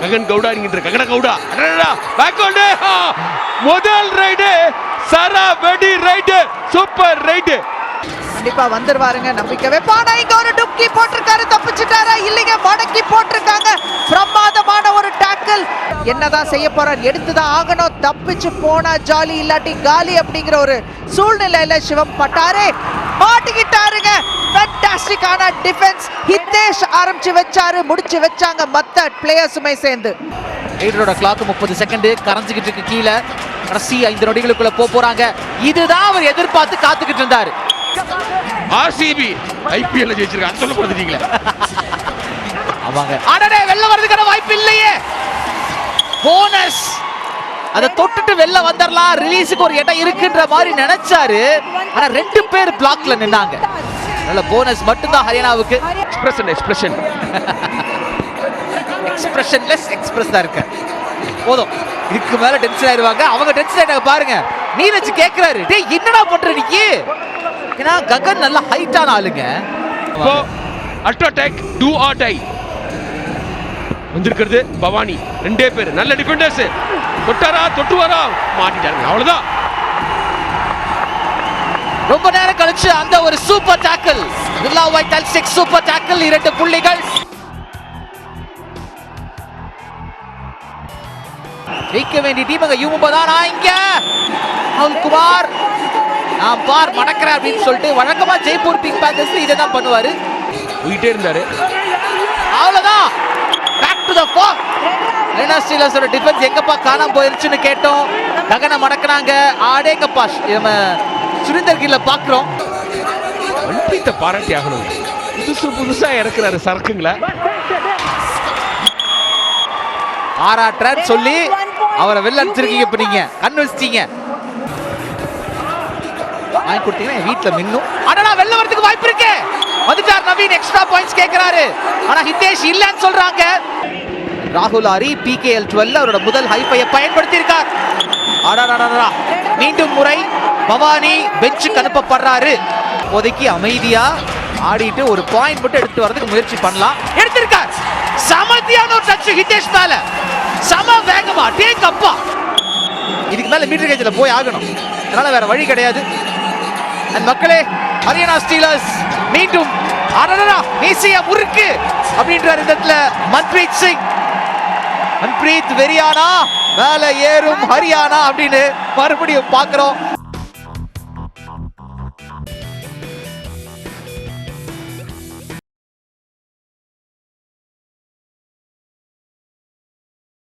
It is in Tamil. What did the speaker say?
ககன் கவுடா என்கின்ற ககன கவுடா. அடடா முதல் ரைடு சரா வெடி ரைடு சூப்பர் ரைடு கண்டிப்பா வந்துருவாருங்க நம்பிக்கை வைப்பானா இங்க ஒரு டுப்கி போட்டிருக்காரு தப்பிச்சிட்டாரா? இல்லைங்க மடக்கி போட்டிருக்காங்க. பிரமாதமான ஒரு டாக்கிள் என்னதான் செய்ய போறார்? எடுத்துதான் ஆகணும். தப்பிச்சு போனா ஜாலி இல்லாட்டி காலி அப்படிங்கிற ஒரு சூழ்நிலையில சிவம் பட்டாரே. ஃபேண்டாஸ்டிக்கான டிஃபென்ஸ் ஹித்தேஷ் ஆரம்பிச்சு வச்சாரு முடிச்சு வச்சாங்க மத்த பிளேயர்ஸுமே சேர்ந்து. ரைடரோட கிளாக் முப்பது செகண்ட் கரைஞ்சிக்கிட்டு இருக்கு கீழே. கடைசி ஐந்து நொடிகளுக்குள்ள போக போறாங்க. இதுதான் அவர் எதிர்பார்த்து காத்துக்கிட்டு இருந்தாரு. ஆர்சிபி ஐபிஎல்ல ஜெயிச்சிருக்காங்க சொல்ல கொடுத்துட்டீங்களே ஆமாங்க. அடடே வெளில வர்றதுக்கான வாய்ப்பு இல்லையே. போனஸ் அதை தொட்டுட்டு வெளில வந்துடலாம் ரிலீஸுக்கு ஒரு இடம் இருக்குன்ற மாதிரி நினைச்சாரு. ஆனா ரெண்டு பேர் பிளாக்ல நின்னாங்க. நல்ல போனஸ் மட்டும்தான் ஹரியானாவுக்கு. எக்ஸ்பிரஷன் எக்ஸ்பிரஷன் எக்ஸ்பிரஷன்லெஸ் எக்ஸ்பிரஸ் தான் இருக்கு. போதும். இதுக்கு மேல டென்ஷன் ஆயிருவாங்க. அவங்க டென்ஷன் ஆயிட்டாங்க பாருங்க. நீரஜ் கேக்குறாரு. டேய் என்னடா பண்ற நீ? ஏன்னா ககன் நல்ல ஹைட்டான ஆளுங்க. இப்போ ultra tech do or die வந்திருக்கிறது பவானி. ரெண்டே பேர். நல்ல டிஃபெண்டர்ஸ் தொட்டாரா தொட்டுவாரா? மாட்டிட்டாருங்க. அவ்வளவுதான். ரொம்ப நேரம் கழிச்சு அந்த ஒரு சூப்பர் டாக்கிள். வில்லா வைட்டல் சிக்ஸ் சூப்பர் டாக்கிள் இரண்டு புள்ளிகள். ஜெயிக்க வேண்டிய டீம் அங்க யூமும்பா தான் இங்க. குமார் நான் பார் மடக்கிறேன் அப்படின்னு சொல்லிட்டு வழக்கமா ஜெய்ப்பூர் பிங்க் பேந்தர்ஸ் இதை தான் பண்ணுவாரு. போயிட்டே இருந்தாரு. அவ்வளவுதான். பேக் டு த ஃபார்ம் ரெனா ஸ்டீலர்ஸோட டிஃபென்ஸ் எங்கப்பா காணாம போயிருச்சுன்னு கேட்டோம். ககனை மடக்குனாங்க. ஆடேங்கப்பா நம்ம சுரேந்தர் கில்ல பாக்குறோம் மன்பிரீத்தை பாராட்டி ஆகணும். புதுசு புதுசா இறக்குறாரு சரக்குங்களை. ஆறாற்றான்னு சொல்லி அவரை வெளில அனுப்பிச்சிருக்கீங்க இப்ப நீங்க. கண் வச்சிட்டீங்க. வாங்கி கொடுத்தீங்கன்னா என் வீட்டுல மின்னும். அடடா வெளில வரதுக்கு வாய்ப்பு இருக்கு. வந்துட்டார் நவீன் எக்ஸ்ட்ரா பாயிண்ட்ஸ் கேக்குறாரு. ஆனா ஹிதேஷ் இல்லன்னு சொல்றாங்க. ராகுல் ஆரி பிகேஎல் டுவெல் அவரோட முதல் ஹைஃபையை பயன்படுத்தி இருக்கார். மீண்டும் முறை. பவானி பெஞ்சுக்கு அனுப்பப்படுறாரு இப்போதைக்கு அமைதியா ஆடிட்டு ஒரு பாயிண்ட் மட்டும் எடுத்து வரதுக்கு முயற்சி பண்ணலாம். எடுத்திருக்கார். சமத்தியான ஒரு டச் ஹிதேஷ் மேல. சம வேகமா டேக் அப்பா. இதுக்கு மேல மீட்டர் கேஜில் போய் ஆகணும். அதனால வேற வழி கிடையாது. அண்ட் மக்களே ஹரியானா ஸ்டீலர்ஸ் மீண்டும் அடடா மீசியா முறுக்கு அப்படின்றார் இந்த இடத்துல மன்பிரீத் சிங். மன்பிரீத் வெரியானா மேல ஏறும் ஹரியானா அப்படின்னு மறுபடியும் பாக்குறோம்